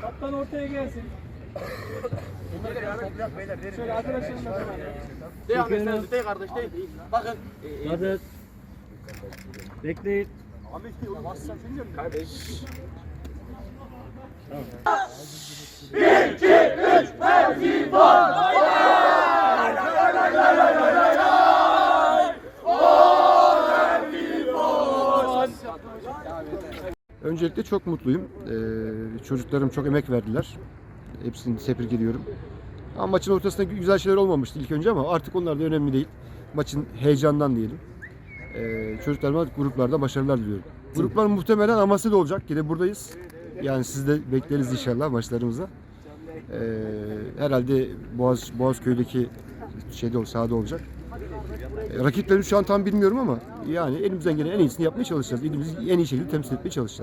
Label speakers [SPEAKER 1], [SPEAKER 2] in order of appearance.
[SPEAKER 1] Kaptan ortaya gelsin. Şöyle arkadaşlarım da
[SPEAKER 2] Dey arkadaşlar, dey kardeş. Bakın.
[SPEAKER 1] Hadi. Bekleyin.
[SPEAKER 3] Öncelikle çok mutluyum. Ee, çocuklarım çok emek verdiler. Hepsini tebrik ediyorum. Ama maçın ortasında güzel şeyler olmamıştı ilk önce ama artık onlar da önemli değil. Maçın heyecandan diyelim. Ee, çocuklarıma gruplarda başarılar diliyorum. Gruplar muhtemelen Amasya'da olacak. Yine buradayız. Yani siz de bekleriz inşallah maçlarımıza. Ee, herhalde Boğaz Boğazköy'deki şeyde ol- sahada olacak. Ee, rakiplerimi şu an tam bilmiyorum ama yani elimizden gelen en iyisini yapmaya çalışacağız. İlimizi en iyi şekilde temsil etmeye çalışacağız.